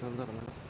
Tanıdık mı?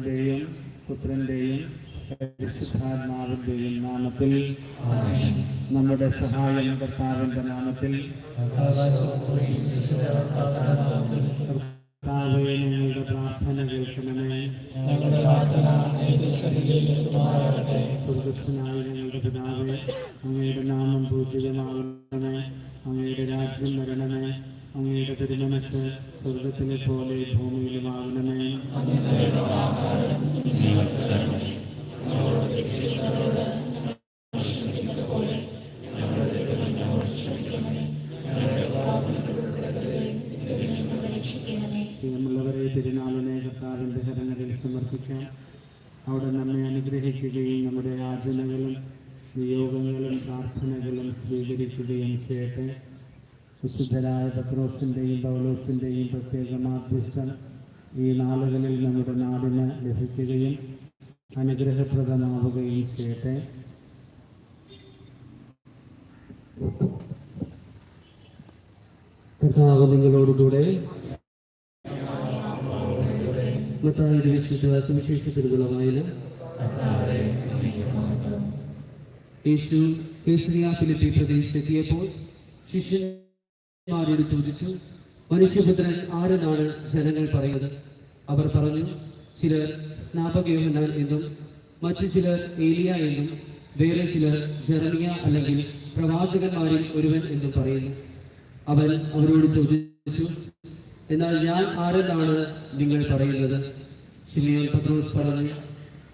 പിതാവിന്റെയും പുത്രന്റെയും പരിശുദ്ധാത്മാവിന്റെയും നാമത്തിൽ നമ്മുടെ സഹായം കർത്താവിന്റെ നാമത്തിൽ കർത്താവെ ഞങ്ങളുടെ പ്രാർത്ഥന കേൾക്കണമേ. സ്വർഗസ്വനായ ഞങ്ങളുടെ പിതാവേ അങ്ങയുടെ നാമം പൂജിതമാകണമേ അങ്ങയുടെ രാജ്യം വരണമേ അങ്ങയുടെ തിരുമനസ് സ്വർഗത്തിലെ പോലെ ഭൂമിയിലുമാകണമേ കരങ്ങളിൽ സമർപ്പിക്കാം. അവിടെ നമ്മെ അനുഗ്രഹിക്കുകയും നമ്മുടെ യാചനകളും നിയോഗങ്ങളും പ്രാർത്ഥനകളും സ്വീകരിക്കുകയും ചെയ്യട്ടെ. വിശുദ്ധരായ പത്രോസിന്റെയും പൗലോസിന്റെയും പ്രത്യേക മാധ്യസ്ഥം ഈ നാളുകളിൽ നമ്മുടെ നാടിന് ലഭിക്കുകയും അനുഗ്രഹപ്രദമാവുകയും ചെയ്യട്ടെ. കർത്താവ് നിങ്ങളോടുകൂടെ മത്തായിയുടെ വിശുദ്ധ സുവിശേഷത്തിലുള്ള വായന. യേശു കേസരിയ ഫിലിപ്പി പ്രദേശത്തെത്തിയപ്പോൾ ശിഷ്യന്മാരോട് ചോദിച്ചു മനുഷ്യപുത്രൻ ആരെന്നാണ് ജനങ്ങൾ പറയുന്നത്? അവർ പറഞ്ഞു ചിലർ സ്നാപകയോഹനാൻ എന്നും മറ്റു ചിലർ ഏലിയ എന്നും വേറെ ചിലർ ജെറമിയ അല്ലെങ്കിൽ പ്രവാചകന്മാരിൽ ഒരുവൻ എന്നും പറയുന്നു. അവൻ അവരോട് ചോദിച്ചു എന്നാൽ ഞാൻ ആരെന്നാണ് നിങ്ങൾ പറയുന്നത്? ശിമിയോൻ പത്രോസ് പറഞ്ഞു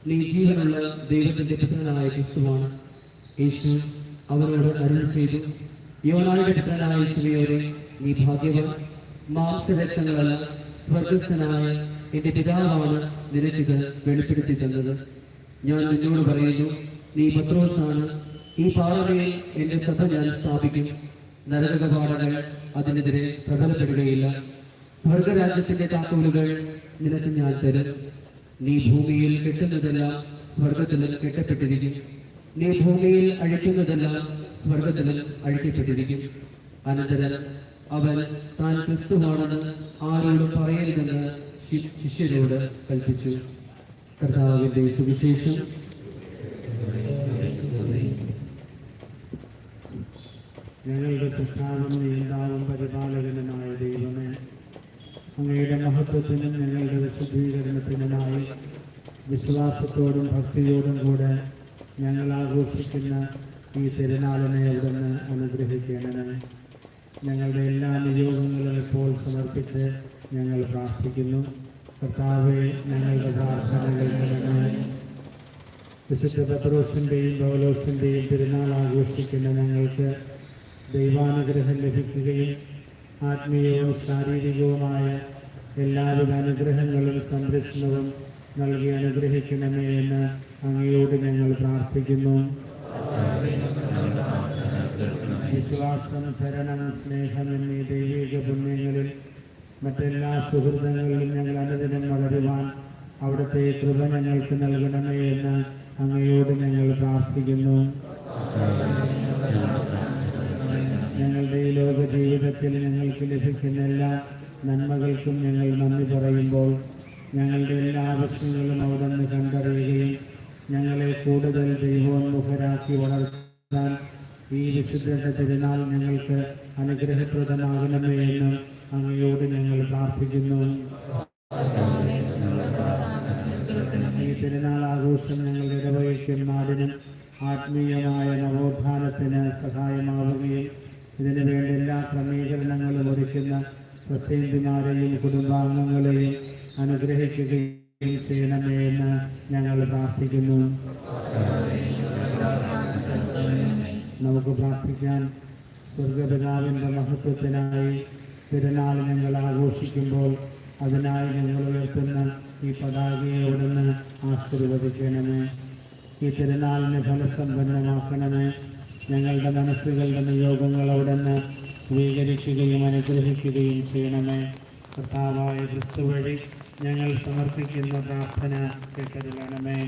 നീ ജീവനുള്ള ദൈവത്തിന്റെ പുത്രനായ ക്രിസ്തുവാണ്. യേശു അവരോട് അരുൾ ചെയ്തു യോനായുടെ പുത്രനായ ശിമിയോനെ നീ ഭാഗ്യവാൻ. മാംസരക്തങ്ങളല്ല സ്വർഗസ്ഥനായ എന്റെ പിതാവാണ് നിനക്കിത് വെളിപ്പെടുത്തി തന്നത്. ഞാൻ നിന്നോട് പറയുന്നു നീ പത്രോസാണ്. ഈ പാറമേൽ എന്റെ സഭ ഞാൻ സ്ഥാപിക്കും. നരകപാഠങ്ങൾ അതിനെതിരെ പ്രബലപ്പെടുകയില്ല. സ്വർഗരാജ്യത്തിന്റെ താക്കോലുകൾ നിനക്ക് ഞാൻ തരും. നീ ഭൂമിയിൽ കിട്ടുന്നതെല്ലാം സ്വർഗത്തിലും കെട്ടപ്പെട്ടിരിക്കും. നീ ഭൂമിയിൽ അഴിക്കുന്നതെല്ലാം സ്വർഗത്തിലും അഴിക്കപ്പെട്ടിരിക്കും. അനന്തരം അവൻ താൻ ക്രിസ്തുവാണെന്ന് ആരോടും പറയരുതെന്ന് ശിഷ്യരോട് കൽപ്പിച്ചു. കർത്താവിന്റെ സുവിശേഷം. ഞങ്ങളുടെ സൃഷ്ടാവും നേതാവും പരിപാലകനുമായ ദൈവമേ. അങ്ങയുടെ മഹത്വത്തിനും ഞങ്ങളുടെ വിശുദ്ധീകരണത്തിനുമായി വിശ്വാസത്തോടും ഭക്തിയോടും കൂടെ ഞങ്ങൾ ആഘോഷിക്കുന്ന ഈ തിരുനാളിനെ അവിടുന്ന് അനുഗ്രഹിക്കണമേ. ഞങ്ങളുടെ എല്ലാ നിയോഗങ്ങളും ഇപ്പോൾ സമർപ്പിച്ച് ഞങ്ങൾ പ്രാർത്ഥിക്കുന്നു. കർത്താവെ ഞങ്ങളുടെ പ്രാർത്ഥനകൾ വിശുദ്ധ പത്രോസിന്റെയും പൗലോസിന്റെയും തിരുനാൾ ആഘോഷിക്കുന്ന ഞങ്ങൾക്ക് ദൈവാനുഗ്രഹം ലഭിക്കുകയും ആത്മീയവും ശാരീരികവുമായ എല്ലാവിധ അനുഗ്രഹങ്ങളും സംരക്ഷണവും നൽകി അനുഗ്രഹിക്കണമേ എന്ന് അങ്ങയോട് ഞങ്ങൾ പ്രാർത്ഥിക്കുന്നു. വിശ്വാസം ശരണം സ്നേഹം എന്നീ ദൈവിക പുണ്യങ്ങളിൽ മറ്റെല്ലാ സുഹൃത്തുക്കളിലും ഞങ്ങൾ അനുദിനം വളരുവാൻ അവിടുത്തെ കൃപ ഞങ്ങൾക്ക് നൽകണമേ എന്ന് അങ്ങയോട് ഞങ്ങൾ പ്രാർത്ഥിക്കുന്നു. ലോക ജീവിതത്തിൽ ഞങ്ങൾക്ക് ലഭിക്കുന്ന എല്ലാ നന്മകൾക്കും ഞങ്ങൾ നന്ദി പറയുമ്പോൾ ഞങ്ങളുടെ എല്ലാ ആവശ്യങ്ങളും അവിടുന്ന് കണ്ടറിയുകയും ഞങ്ങളെ കൂടുതൽ ദൈവോന്മുഖരാക്കി വളർത്താൻ ഈ വിശുദ്ധ തിരുനാൾ ഞങ്ങൾക്ക് അനുഗ്രഹപ്രദമാകണമേ എന്ന് അങ്ങയോട് ഞങ്ങൾ പ്രാർത്ഥിക്കുന്നു. ഈ തിരുനാൾ ആഘോഷം ഞങ്ങളുടെ ഇടവഴിക്കും നാടിനും ആത്മീയമായ നവോത്ഥാനത്തിന് സഹായമാവുകയും ഇതിനു വേണ്ട എല്ലാ ക്രമീകരണങ്ങളും ഒരുക്കുന്ന പ്രസേന്തിമാരെയും കുടുംബാംഗങ്ങളെയും അനുഗ്രഹിക്കുകയും ചെയ്യണമേ എന്ന് ഞങ്ങൾ പ്രാർത്ഥിക്കുന്നു. നമുക്ക് പ്രാർത്ഥിക്കാൻ സ്വർഗപിതാവിന്റെ മഹത്വത്തിനായി പെരുന്നാൾ ഞങ്ങൾ ആഘോഷിക്കുമ്പോൾ അതിനായി ഞങ്ങൾ ഉയർത്തുന്ന ഈ പതാകയെ ഉടനെ ആശീർവദിക്കണമേ. ഈ തിരുനാളിനെ ഫലസമ്പന്നമാക്കണമേ. ഞങ്ങളുടെ മനസ്സുകളുടെ നിയോഗങ്ങൾ അവിടുന്ന് സ്വീകരിക്കുകയും അനുഗ്രഹിക്കുകയും ചെയ്യണമേ. കർത്താവായ ക്രിസ്തു വഴി ഞങ്ങൾ സമർപ്പിക്കുന്ന പ്രാർത്ഥന കേട്ടരുളണമേ